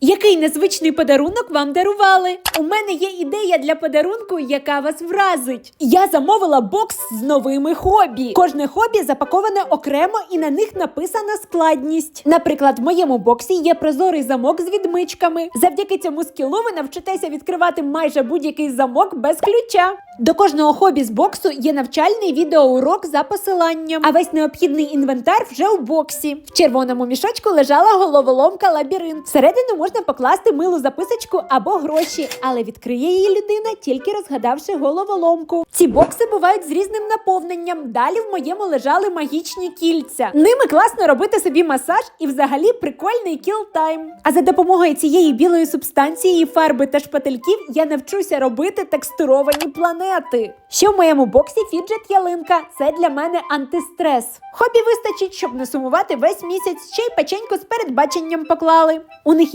Який незвичний подарунок вам дарували? У мене є ідея для подарунку, яка вас вразить. Я замовила бокс з новими хобі. Кожне хобі запаковане окремо і на них написана складність. Наприклад, в моєму боксі є прозорий замок з відмичками. Завдяки цьому скілу ви навчитеся відкривати майже будь-який замок без ключа. До кожного хобі з боксу є навчальний відеоурок за посиланням, а весь необхідний інвентар вже у боксі. В червоному мішочку лежала головоломка лабіринт. Всередину можна покласти милу записочку або гроші, але відкриє її людина тільки розгадавши головоломку. Ці бокси бувають з різним наповненням. Далі в моєму лежали магічні кільця. Ними класно робити собі масаж і взагалі прикольний кіл-тайм. А за допомогою цієї білої субстанції, фарби та шпательків я навчуся робити текстуровані планети. Ще в моєму боксі фіджет ялинка. Це для мене антистрес. Хобі вистачить, щоб не сумувати весь місяць, ще й печеньку з передбаченням поклали. У них